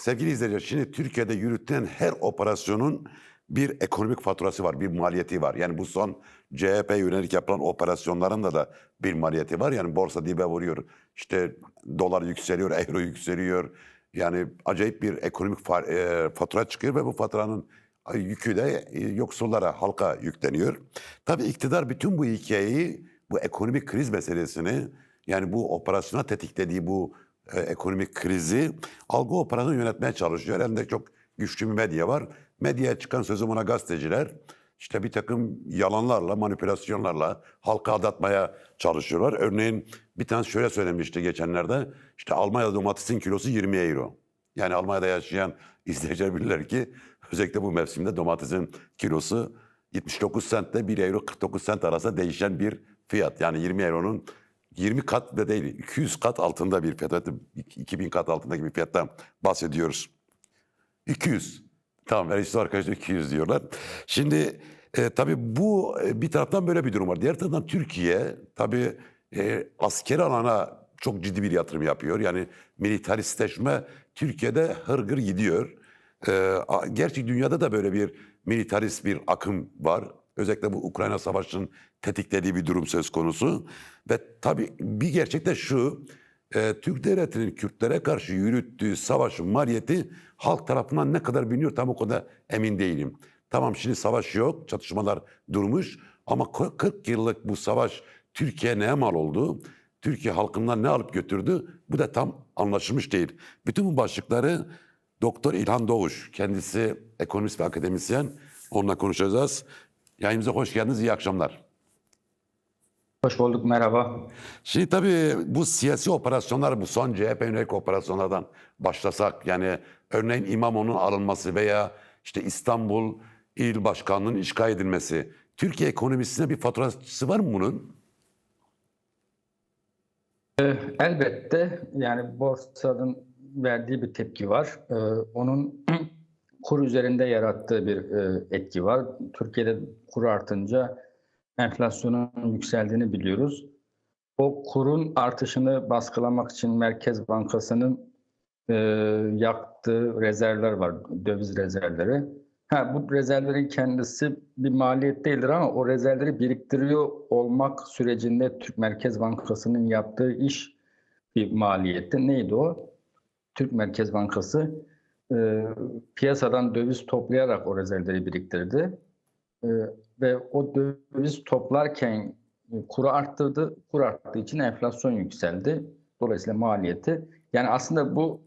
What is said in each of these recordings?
sevgili izleyiciler şimdi Türkiye'de yürütülen her operasyonun bir ekonomik faturası var, bir maliyeti var. Yani bu son CHP yönelik yapılan operasyonların da bir maliyeti var. Yani borsa dibe vuruyor, işte dolar yükseliyor, euro yükseliyor. Yani acayip bir ekonomik e, fatura çıkıyor ve bu faturanın yükü de e, yoksullara, halka yükleniyor. Tabii iktidar bütün bu hikayeyi, bu ekonomik kriz meselesini yani bu operasyona tetiklediği bu e, ekonomik krizi algı operasyonu yönetmeye çalışıyor. Elinde çok güçlü bir medya var. Medyaya çıkan sözüm ona gazeteciler işte bir takım yalanlarla, manipülasyonlarla halka aldatmaya çalışıyorlar. Örneğin bir tane şöyle söylemişti geçenlerde. İşte Almanya'da domatesin kilosu 20 euro. Yani Almanya'da yaşayan izleyiciler bilirler ki özellikle bu mevsimde domatesin kilosu 79 centle 1 euro 49 cent arasında değişen bir fiyat. Yani 20 euronun 20 kat da değil 200 kat altında bir fiyat. 2000 kat altındaki bir fiyattan bahsediyoruz. 200. Tamam işte arkadaşlar 200 diyorlar. Şimdi e, tabii bu e, bir taraftan böyle bir durum var. Diğer taraftan Türkiye tabii e, askeri alana çok ciddi bir yatırım yapıyor. Yani militaristleşme Türkiye'de hırgır gidiyor. E, gerçi dünyada da böyle bir militarist bir akım var. Özellikle bu Ukrayna Savaşı'nın tetiklediği bir durum söz konusu. Ve tabii bir gerçek de şu, e, Türk devletinin Kürtlere karşı yürüttüğü savaşın maliyeti halk tarafından ne kadar biliniyor tam o konuda emin değilim. Tamam şimdi savaş yok, çatışmalar durmuş ama kı- 40 yıllık bu savaş Türkiye neye mal oldu? Türkiye halkından ne alıp götürdü? Bu da tam anlaşılmış değil. Bütün bu başlıkları Doktor İlhan Doğuş, kendisi ekonomist ve akademisyen. Onunla konuşacağız. Yayınımıza hoş geldiniz, iyi akşamlar. Hoş bulduk, merhaba. Şimdi tabii bu siyasi operasyonlar, bu son CHP yönelik operasyonlardan başlasak, yani örneğin İmamoğlu'nun alınması veya işte İstanbul İl Başkanlığı'nın işgal edilmesi, Türkiye ekonomisine bir faturası var mı bunun? Elbette yani borsanın verdiği bir tepki var. Ee, onun kur üzerinde yarattığı bir e, etki var. Türkiye'de kur artınca enflasyonun yükseldiğini biliyoruz. O kurun artışını baskılamak için Merkez Bankası'nın e, yaktığı rezervler var, döviz rezervleri. Ha, bu rezervlerin kendisi bir maliyet değildir ama o rezervleri biriktiriyor olmak sürecinde Türk Merkez Bankası'nın yaptığı iş bir maliyetti. Neydi o? Türk Merkez Bankası e, piyasadan döviz toplayarak o rezervleri biriktirdi. E, ve o döviz toplarken e, kuru arttırdı. Kur arttığı için enflasyon yükseldi. Dolayısıyla maliyeti. Yani aslında bu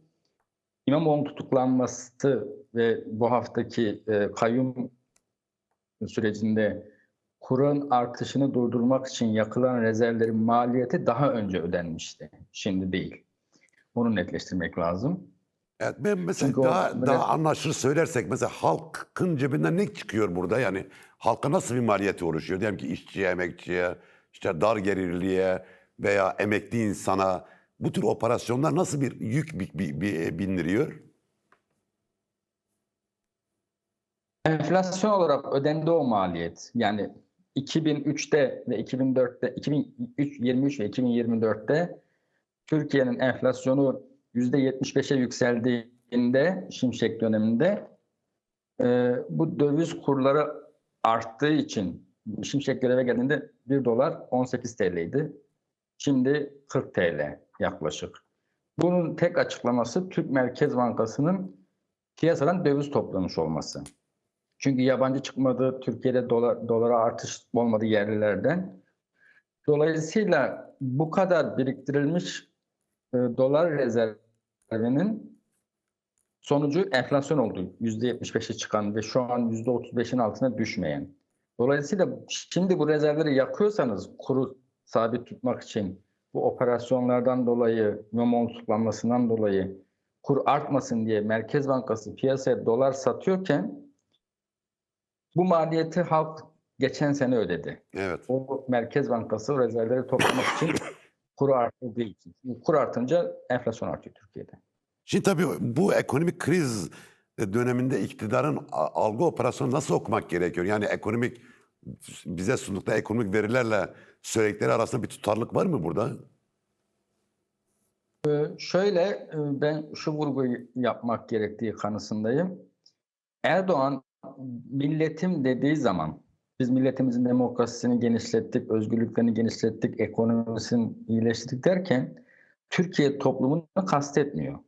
İmamoğlu'nun tutuklanması ve bu haftaki e, kayyum sürecinde kurun artışını durdurmak için yakılan rezervlerin maliyeti daha önce ödenmişti. Şimdi değil. Bunu netleştirmek lazım. Evet, ben mesela Çünkü o daha, daha anlaşılır söylersek mesela halkın cebinden ne çıkıyor burada? Yani halka nasıl bir maliyeti oluşuyor? Diyelim ki işçiye, emekçiye, işte dar gelirliye veya emekli insana bu tür operasyonlar nasıl bir yük bi- bindiriyor? Enflasyon olarak ödendi o maliyet. Yani 2003'te ve 2004'te, 2023 ve 2024'te Türkiye'nin enflasyonu %75'e yükseldiğinde Şimşek döneminde e, bu döviz kurları arttığı için Şimşek göreve geldiğinde 1 dolar 18 TL'ydi. Şimdi 40 TL yaklaşık. Bunun tek açıklaması Türk Merkez Bankası'nın piyasadan döviz toplamış olması. Çünkü yabancı çıkmadı, Türkiye'de dolar, dolara artış olmadı yerlilerden. Dolayısıyla bu kadar biriktirilmiş e, dolar rezervinin sonucu enflasyon oldu. %75'e çıkan ve şu an %35'in altına düşmeyen. Dolayısıyla şimdi bu rezervleri yakıyorsanız kuru sabit tutmak için bu operasyonlardan dolayı, İmamoğlu tutuklanmasından dolayı kur artmasın diye Merkez Bankası piyasaya dolar satıyorken bu maliyeti halk geçen sene ödedi. Evet. O Merkez Bankası rezervleri toplamak için kuru için. Çünkü kur artınca enflasyon artıyor Türkiye'de. Şimdi tabii bu ekonomik kriz döneminde iktidarın algı operasyonu nasıl okumak gerekiyor? Yani ekonomik bize sundukları ekonomik verilerle söyledikleri arasında bir tutarlık var mı burada? Ee, Şöyle e, ben şu vurguyu yapmak gerektiği kanısındayım. Erdoğan milletim dediği zaman biz milletimizin demokrasisini genişlettik, özgürlüklerini genişlettik, ekonomisini iyileştirdik derken Türkiye toplumunu kastetmiyor.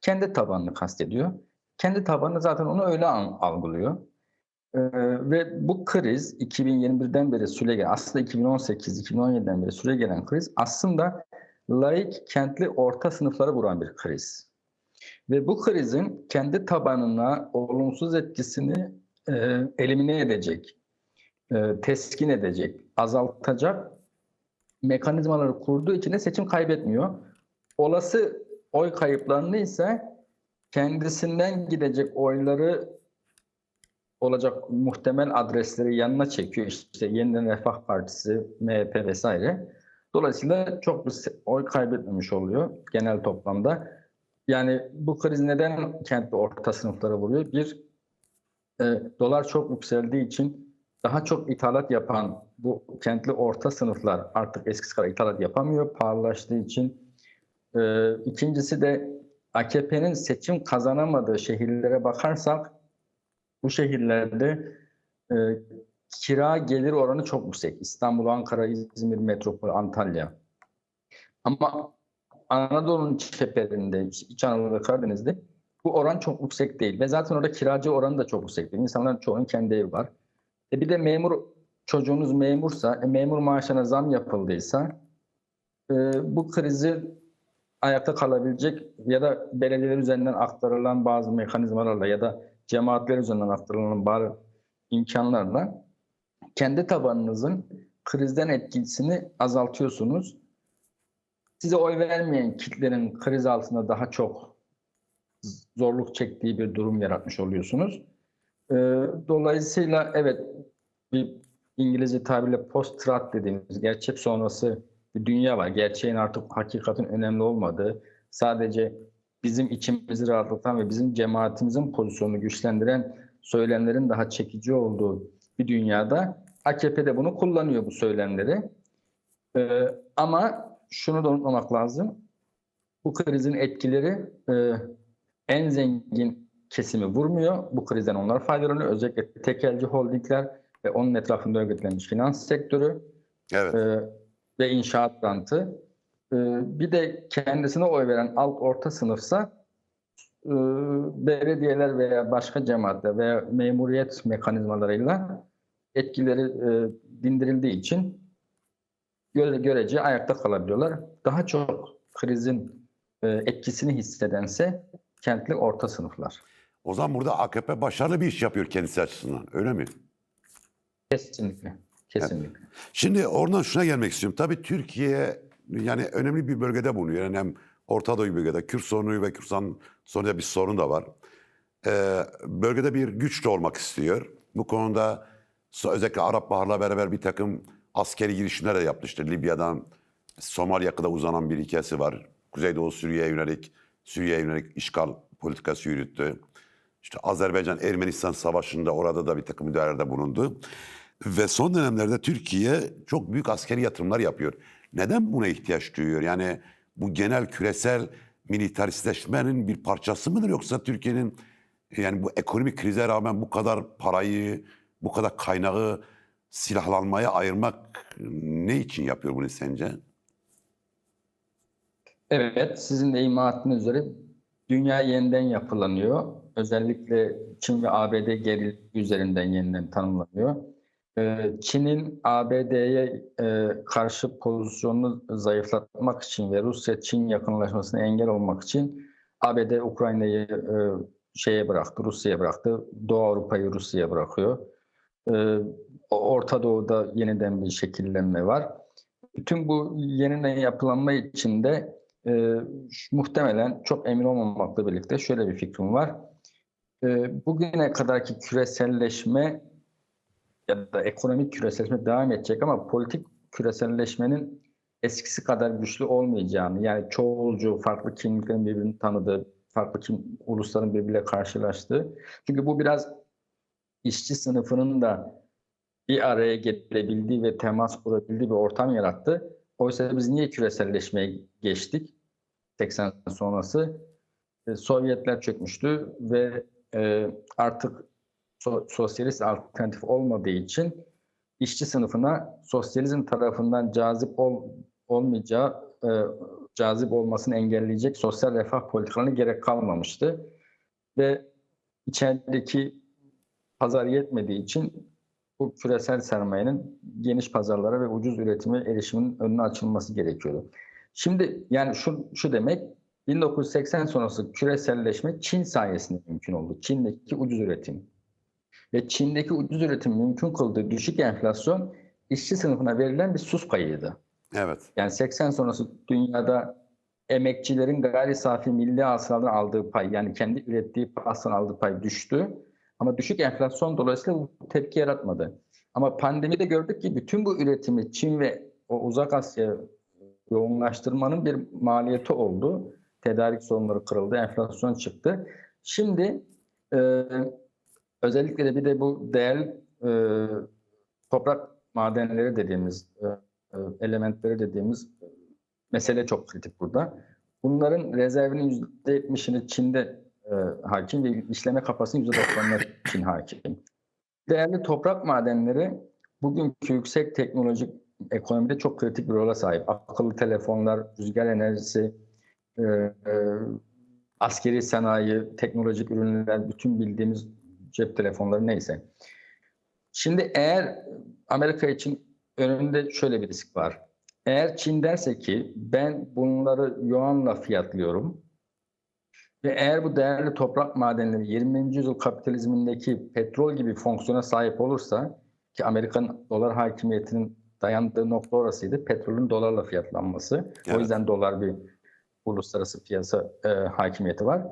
Kendi tabanını kastediyor. Kendi tabanı zaten onu öyle algılıyor. Ee, ve bu kriz 2021'den beri süre aslında 2018-2017'den beri süre gelen kriz aslında laik kentli orta sınıfları vuran bir kriz. Ve bu krizin kendi tabanına olumsuz etkisini e, elimine edecek, e, teskin edecek, azaltacak mekanizmaları kurduğu için de seçim kaybetmiyor. Olası oy kayıplarını ise kendisinden gidecek oyları olacak muhtemel adresleri yanına çekiyor. İşte Yeniden Refah Partisi, MHP vesaire. Dolayısıyla çok bir oy kaybetmemiş oluyor genel toplamda. Yani bu kriz neden kentli orta sınıflara vuruyor? Bir, e, dolar çok yükseldiği için daha çok ithalat yapan bu kentli orta sınıflar artık eskisi kadar ithalat yapamıyor pahalılaştığı için. E, ikincisi de AKP'nin seçim kazanamadığı şehirlere bakarsak bu şehirlerde e, kira gelir oranı çok yüksek. İstanbul, Ankara, İzmir, Metropol, Antalya. Ama Anadolu'nun çeperinde, İç Anadolu Karadeniz'de bu oran çok yüksek değil. Ve zaten orada kiracı oranı da çok yüksek değil. İnsanların çoğunun kendi evi var. E bir de memur, çocuğunuz memursa, e, memur maaşına zam yapıldıysa e, bu krizi ayakta kalabilecek ya da belediyeler üzerinden aktarılan bazı mekanizmalarla ya da cemaatler üzerinden aktarılan bazı imkanlarla kendi tabanınızın krizden etkisini azaltıyorsunuz. Size oy vermeyen kitlenin kriz altında daha çok zorluk çektiği bir durum yaratmış oluyorsunuz. Ee, dolayısıyla evet bir İngilizce tabirle post-truth dediğimiz gerçek sonrası bir dünya var. Gerçeğin artık hakikatin önemli olmadığı, sadece bizim içimizi rahatlatan ve bizim cemaatimizin pozisyonunu güçlendiren söylemlerin daha çekici olduğu bir dünyada AKP de bunu kullanıyor bu söylemleri. Ee, ama şunu da unutmamak lazım. Bu krizin etkileri e, en zengin kesimi vurmuyor. Bu krizden onlar faydalanıyor. Özellikle tekelci holdingler ve onun etrafında örgütlenmiş finans sektörü Evet. e, ve inşaat rantı. E, bir de kendisine oy veren alt orta sınıfsa e, belediyeler veya başka cemaatler veya memuriyet mekanizmalarıyla etkileri e, dindirildiği için göre, görece ayakta kalabiliyorlar. Daha çok krizin e, etkisini hissedense kentli orta sınıflar. O zaman burada AKP başarılı bir iş yapıyor kendisi açısından. Öyle mi? Kesinlikle. Kesinlikle. Şimdi oradan şuna gelmek istiyorum. Tabii Türkiye yani önemli bir bölgede bulunuyor. Yani hem Orta Doğu bölgede Kürt sorunu ve Kürsan sorununda bir sorun da var. Ee, bölgede bir güç de olmak istiyor. Bu konuda özellikle Arap Bahar'la beraber bir takım askeri girişimler de yapmıştır. Libya'dan Somalya'ya kadar uzanan bir hikayesi var. Kuzeydoğu Suriye'ye yönelik Suriye'ye yönelik işgal politikası yürüttü. İşte Azerbaycan-Ermenistan savaşında orada da bir takım müdahalelerde bulundu. Ve son dönemlerde Türkiye çok büyük askeri yatırımlar yapıyor. Neden buna ihtiyaç duyuyor? Yani bu genel küresel militaristleşmenin bir parçası mıdır yoksa Türkiye'nin yani bu ekonomik krize rağmen bu kadar parayı, bu kadar kaynağı silahlanmaya ayırmak ne için yapıyor bunu sence? Evet, sizin de ima ettiğiniz üzere dünya yeniden yapılanıyor. Özellikle Çin ve ABD gerilimi üzerinden yeniden tanımlanıyor. Ee, Çin'in ABD'ye e, karşı pozisyonunu zayıflatmak için ve Rusya-Çin yakınlaşmasına engel olmak için ABD Ukrayna'yı e, şeye bıraktı, Rusya'ya bıraktı. Doğu Avrupa'yı Rusya'ya bırakıyor. Ee, Orta Doğu'da yeniden bir şekillenme var. Bütün bu yeniden yapılanma içinde e, muhtemelen çok emin olmamakla birlikte şöyle bir fikrim var. E, bugüne kadarki küreselleşme ya da ekonomik küreselleşme devam edecek ama politik küreselleşmenin eskisi kadar güçlü olmayacağını yani çoğulcu, farklı kimliklerin birbirini tanıdığı, farklı kim, ulusların birbiriyle karşılaştığı. Çünkü bu biraz işçi sınıfının da bir araya gelebildiği ve temas kurabildiği bir ortam yarattı. Oysa biz niye küreselleşmeye geçtik? 80 sonrası e, Sovyetler çökmüştü ve e, artık so- sosyalist alternatif olmadığı için işçi sınıfına sosyalizm tarafından cazip ol, olmayacağı, e, cazip olmasını engelleyecek sosyal refah politikalarına gerek kalmamıştı. Ve içerideki pazar yetmediği için bu küresel sermayenin geniş pazarlara ve ucuz üretime erişimin önüne açılması gerekiyordu. Şimdi yani şu, şu demek 1980 sonrası küreselleşme Çin sayesinde mümkün oldu. Çin'deki ucuz üretim. Ve Çin'deki ucuz üretim mümkün kıldığı düşük enflasyon işçi sınıfına verilen bir sus payıydı. Evet. Yani 80 sonrası dünyada emekçilerin gayri safi milli hasıladan aldığı pay yani kendi ürettiği hasıladan aldığı pay düştü. Ama düşük enflasyon dolayısıyla bu tepki yaratmadı. Ama pandemide gördük ki bütün bu üretimi Çin ve o uzak Asya yoğunlaştırmanın bir maliyeti oldu. Tedarik sorunları kırıldı, enflasyon çıktı. Şimdi e, özellikle de bir de bu değerli e, toprak madenleri dediğimiz, e, e, elementleri dediğimiz mesele çok kritik burada. Bunların rezervinin %70'ini Çin'de e, hakim ve işleme kapasitesinin %90'ına Çin hakim. Değerli toprak madenleri bugünkü yüksek teknolojik ekonomide çok kritik bir rola sahip. Akıllı telefonlar, rüzgar enerjisi, e, e, askeri sanayi, teknolojik ürünler, bütün bildiğimiz cep telefonları neyse. Şimdi eğer Amerika için önünde şöyle bir risk var. Eğer Çin derse ki ben bunları yuanla fiyatlıyorum ve eğer bu değerli toprak madenleri 20. yüzyıl kapitalizmindeki petrol gibi fonksiyona sahip olursa ki Amerikan dolar hakimiyetinin dayandığı nokta orasıydı. Petrolün dolarla fiyatlanması. Evet. O yüzden dolar bir uluslararası piyasa e, hakimiyeti var.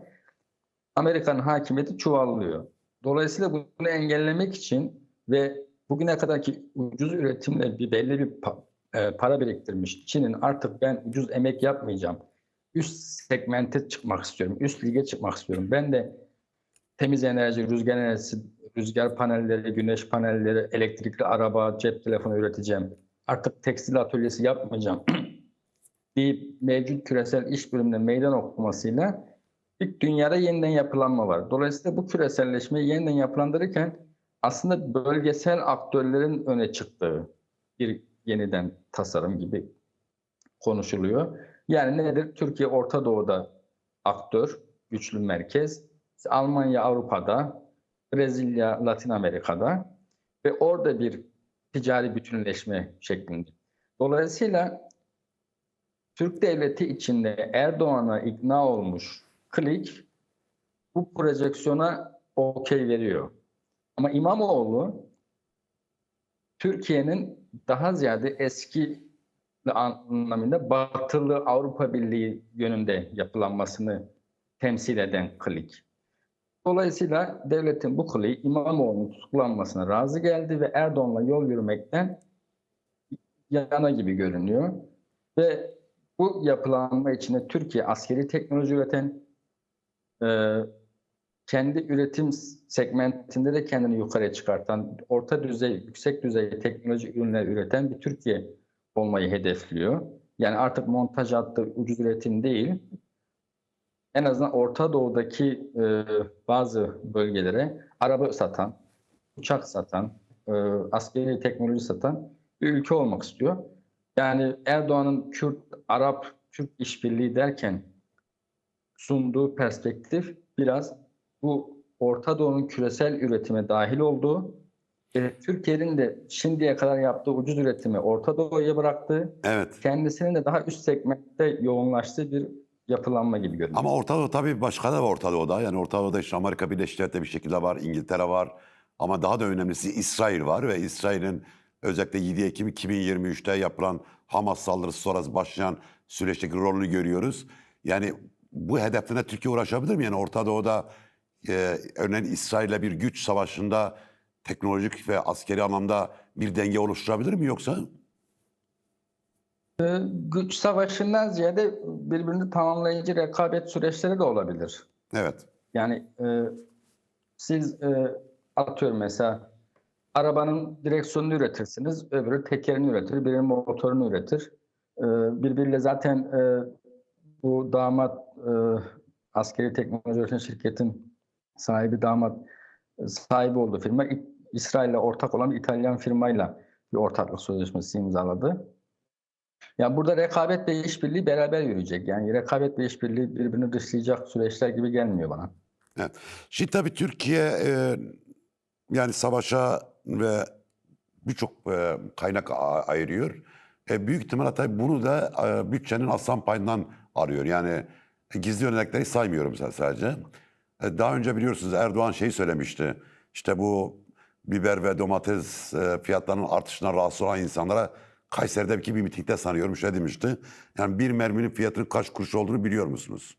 Amerika'nın hakimiyeti çuvallıyor. Dolayısıyla bunu engellemek için ve bugüne kadarki ucuz üretimle bir belli bir pa- e, para biriktirmiş Çin'in artık ben ucuz emek yapmayacağım. Üst segmente çıkmak istiyorum. Üst lige çıkmak istiyorum. Ben de temiz enerji, rüzgar enerjisi, rüzgar panelleri, güneş panelleri, elektrikli araba, cep telefonu üreteceğim. Artık tekstil atölyesi yapmayacağım. bir mevcut küresel iş bölümüne meydan okumasıyla bir dünyada yeniden yapılanma var. Dolayısıyla bu küreselleşmeyi yeniden yapılandırırken aslında bölgesel aktörlerin öne çıktığı bir yeniden tasarım gibi konuşuluyor. Yani nedir? Türkiye Orta Doğu'da aktör, güçlü merkez. Almanya Avrupa'da, Brezilya Latin Amerika'da ve orada bir ticari bütünleşme şeklinde. Dolayısıyla Türk devleti içinde Erdoğan'a ikna olmuş klik bu projeksiyona okey veriyor. Ama İmamoğlu Türkiye'nin daha ziyade eski anlamında batılı Avrupa Birliği yönünde yapılanmasını temsil eden klik. Dolayısıyla devletin bu kliği İmamoğlu'nun tutuklanmasına razı geldi ve Erdoğan'la yol yürümekten yana gibi görünüyor. Ve bu yapılanma içinde Türkiye askeri teknoloji üreten, e, kendi üretim segmentinde de kendini yukarıya çıkartan, orta düzey, yüksek düzey teknoloji ürünler üreten bir Türkiye olmayı hedefliyor. Yani artık montaj hattı ucuz üretim değil, en azından Orta Doğu'daki e, bazı bölgelere araba satan, uçak satan, e, askeri teknoloji satan bir ülke olmak istiyor. Yani Erdoğan'ın Kürt, Arap, Türk işbirliği derken sunduğu perspektif biraz bu Orta Doğu'nun küresel üretime dahil olduğu ve Türkiye'nin de şimdiye kadar yaptığı ucuz üretimi Orta Doğu'ya bıraktığı, Evet. kendisinin de daha üst segmentte yoğunlaştığı bir yapılanma gibi görünüyor. Ama Orta Doğu tabii başka da var Orta Doğu'da. Yani Orta Doğu'da işte Amerika Birleşik Devletleri bir şekilde var, İngiltere var. Ama daha da önemlisi İsrail var ve İsrail'in özellikle 7 Ekim 2023'te yapılan Hamas saldırısı sonrası başlayan süreçteki rolünü görüyoruz. Yani bu hedefine Türkiye uğraşabilir mi? Yani Orta Doğu'da e, örneğin İsrail'le bir güç savaşında teknolojik ve askeri anlamda bir denge oluşturabilir mi yoksa? Ee, güç savaşından ziyade birbirini tamamlayıcı rekabet süreçleri de olabilir. Evet. Yani e, siz e, atıyorum mesela arabanın direksiyonunu üretirsiniz, öbürü tekerini üretir, biri motorunu üretir. E, birbiriyle zaten e, bu damat e, askeri teknoloji üreten şirketin sahibi damat e, sahibi olduğu firma İsrail'le ortak olan bir İtalyan firmayla bir ortaklık sözleşmesi imzaladı. Ya burada rekabet ve işbirliği beraber yürüyecek. Yani rekabet ve işbirliği birbirini dışlayacak süreçler gibi gelmiyor bana. Şimdi tabii Türkiye e, yani savaşa ve birçok e, kaynak ayırıyor. E, büyük ihtimalle tabii bunu da e, bütçenin aslan payından arıyor. Yani gizli örnekleri saymıyorum sa- sadece. E, daha önce biliyorsunuz Erdoğan şey söylemişti. İşte bu biber ve domates fiyatlarının artışına rahatsız olan insanlara Kayseri'deki bir mitingde sanıyorum şey demişti. Yani bir merminin fiyatının kaç kuruş olduğunu biliyor musunuz?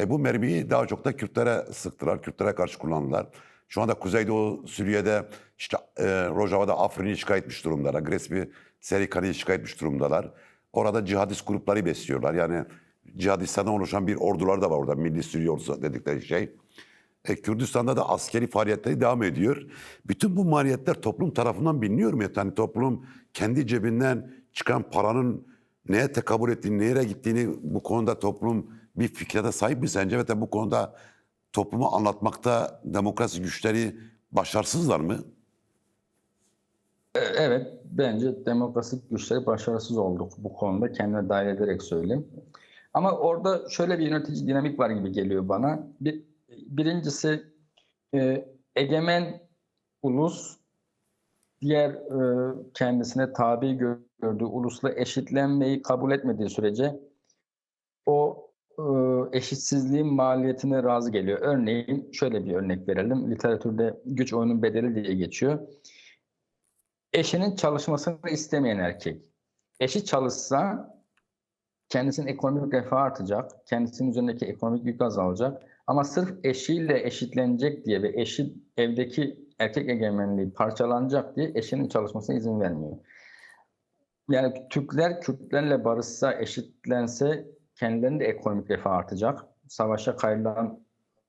E bu mermiyi daha çok da Kürtlere sıktılar. Kürtlere karşı kullandılar. Şu anda Kuzeydoğu Suriye'de işte e, Rojava'da Afrin'i işgal durumdalar. Grespi Serikan'ı işgal etmiş durumdalar. Orada cihadist grupları besliyorlar. Yani cihadistlerden oluşan bir ordular da var orada. Milli Suriye ordusu dedikleri şey. E, Kürdistan'da da askeri faaliyetleri devam ediyor. Bütün bu maliyetler toplum tarafından biliniyor mu? Yani toplum kendi cebinden çıkan paranın neye tekabül ettiğini, nereye gittiğini bu konuda toplum bir fikre de sahip mi sence? Ve bu konuda toplumu anlatmakta demokrasi güçleri başarısızlar mı? E, Evet, bence demokrasi güçleri başarısız olduk bu konuda kendime dahil ederek söyleyeyim. Ama orada şöyle bir yönetici dinamik var gibi geliyor bana. Bir, birincisi e, egemen ulus diğer e, kendisine tabi gördüğü ulusla eşitlenmeyi kabul etmediği sürece o e, eşitsizliğin maliyetine razı geliyor. Örneğin şöyle bir örnek verelim. Literatürde güç oyunun bedeli diye geçiyor. Eşinin çalışmasını istemeyen erkek. Eşi çalışsa kendisinin ekonomik refahı artacak, kendisinin üzerindeki ekonomik yük azalacak. Ama sırf eşiyle eşitlenecek diye ve eşi evdeki erkek egemenliği parçalanacak diye eşinin çalışmasına izin vermiyor. Yani Türkler Kürtlerle barışsa, eşitlense kendilerinin de ekonomik refah artacak. Savaşa ayrılan,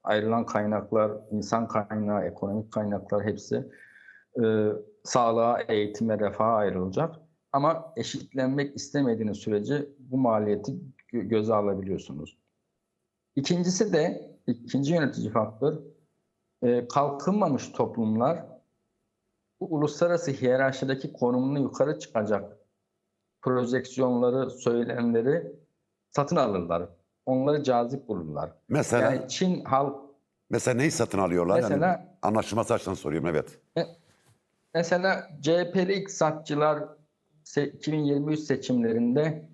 ayrılan kaynaklar, insan kaynağı, ekonomik kaynaklar hepsi e, sağlığa, eğitime, refaha ayrılacak. Ama eşitlenmek istemediğiniz sürece bu maliyeti gö- göze alabiliyorsunuz. İkincisi de, ikinci yönetici faktör, e, kalkınmamış toplumlar bu uluslararası hiyerarşideki konumunu yukarı çıkacak projeksiyonları, söylemleri satın alırlar. Onları cazip bulurlar. Mesela Yani Çin halk mesela neyi satın alıyorlar? yani Mesela- anlaşılması açısından soruyorum evet. Mesela CHP'li iktisatçılar se- 2023 seçimlerinde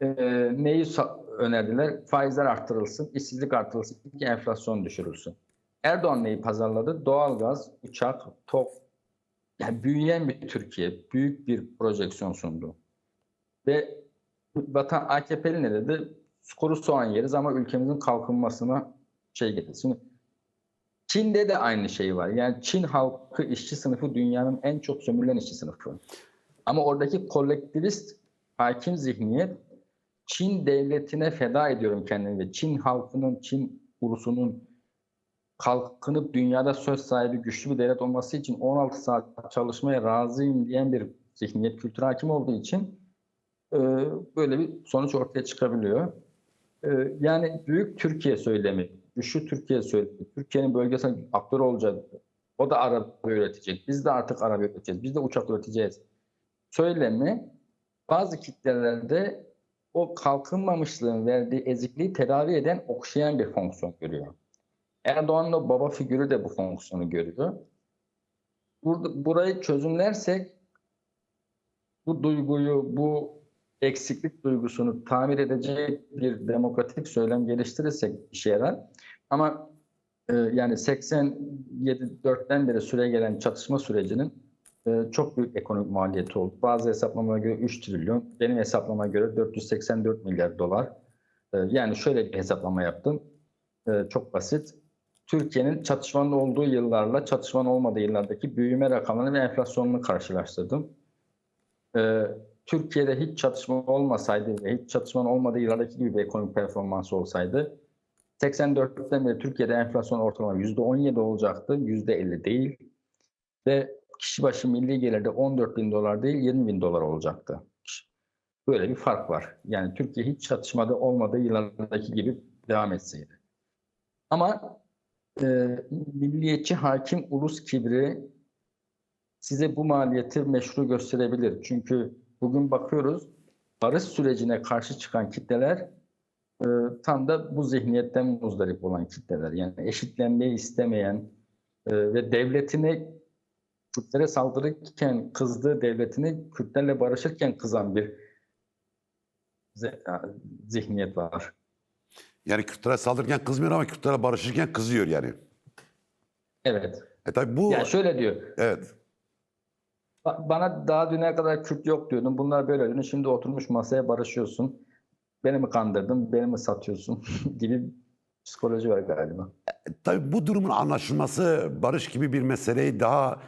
e, neyi önerdiler? Faizler arttırılsın, işsizlik arttırılsın, ki enflasyon düşürülsün. Erdoğan neyi pazarladı? Doğalgaz, uçak, tok. Yani büyüyen bir Türkiye, büyük bir projeksiyon sundu. Ve vatan AKP'li ne dedi? Kuru soğan yeriz ama ülkemizin kalkınmasına şey getirdi. Şimdi Çin'de de aynı şey var. Yani Çin halkı işçi sınıfı dünyanın en çok sömürülen işçi sınıfı. Ama oradaki kolektivist hakim zihniyet Çin devletine feda ediyorum kendimi ve Çin halkının, Çin ulusunun kalkınıp dünyada söz sahibi güçlü bir devlet olması için 16 saat çalışmaya razıyım diyen bir zihniyet kültürü hakim olduğu için böyle bir sonuç ortaya çıkabiliyor. E, yani büyük Türkiye söylemi, güçlü Türkiye söylemi, Türkiye'nin bölgesel aktör olacak, o da araba üretecek, biz de artık araba üreteceğiz, biz de uçak üreteceğiz söylemi bazı kitlelerde o kalkınmamışlığın verdiği ezikliği tedavi eden, okşayan bir fonksiyon görüyor. Erdoğan'ın o baba figürü de bu fonksiyonu görüyor. Burada, burayı çözümlersek bu duyguyu, bu eksiklik duygusunu tamir edecek bir demokratik söylem geliştirirsek işe yarar. Ama e, yani 87-4'ten beri süre gelen çatışma sürecinin e, çok büyük ekonomik maliyeti oldu. Bazı hesaplamalara göre 3 trilyon, benim hesaplamama göre 484 milyar dolar. E, yani şöyle bir hesaplama yaptım. E, çok basit. Türkiye'nin çatışmanın olduğu yıllarla çatışmanın olmadığı yıllardaki büyüme rakamlarını ve enflasyonunu karşılaştırdım. Ee, Türkiye'de hiç çatışma olmasaydı ve hiç çatışmanın olmadığı yıllardaki gibi bir ekonomik performansı olsaydı 84'ten beri Türkiye'de enflasyon ortalama %17 olacaktı, %50 değil. Ve kişi başı milli gelirde 14 bin dolar değil 20 bin dolar olacaktı. Böyle bir fark var. Yani Türkiye hiç çatışmada olmadığı yıllardaki gibi devam etseydi. Ama e, milliyetçi hakim ulus kibri size bu maliyeti meşru gösterebilir. Çünkü bugün bakıyoruz barış sürecine karşı çıkan kitleler e, tam da bu zihniyetten muzdarip olan kitleler. Yani eşitlenmeyi istemeyen e, ve devletine Kürtlere saldırırken kızdığı devletini Kürtlerle barışırken kızan bir zihniyet var. Yani Kürtlere saldırırken kızmıyor ama Kürtlere barışırken kızıyor yani. Evet. E tabi bu Yani şöyle diyor. evet. Ba- Bana daha düne kadar Kürt yok diyordun. Bunlar böyle diyordun. Şimdi oturmuş masaya barışıyorsun. Beni mi kandırdın? Beni mi satıyorsun? gibi psikoloji var galiba. Tabii bu durumun anlaşılması barış gibi bir meseleyi daha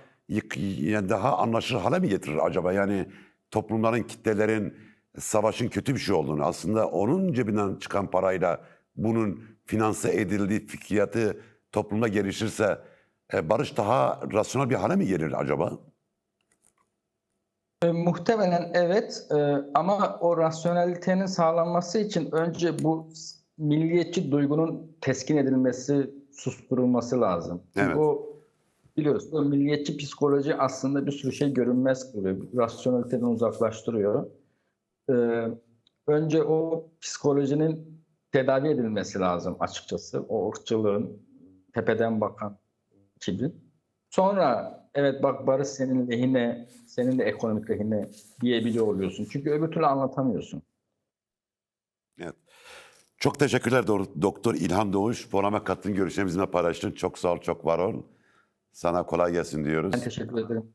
yani daha anlaşılır hale mi getirir acaba? Yani toplumların, kitlelerin savaşın kötü bir şey olduğunu aslında onun cebinden çıkan parayla bunun finanse edildiği fikriyatı toplumda gelişirse e, barış daha rasyonel bir hale mi gelir acaba? E, muhtemelen evet e, ama o rasyonelitenin sağlanması için önce bu milliyetçi duygunun teskin edilmesi, susturulması lazım. Evet. o biliyoruz o milliyetçi psikoloji aslında bir sürü şey görünmez kılıyor. Rasyoneliteden uzaklaştırıyor. E, önce o psikolojinin tedavi edilmesi lazım açıkçası. O ırkçılığın tepeden bakan kibri. Sonra evet bak barış senin lehine, senin de ekonomik lehine diyebiliyor oluyorsun. Çünkü öbür türlü anlatamıyorsun. Evet. Çok teşekkürler Do- Doktor İlhan Doğuş. Programa katıldın, görüşlerimi bizimle paylaştın. Çok sağ ol, çok var ol. Sana kolay gelsin diyoruz. Ben teşekkür ederim.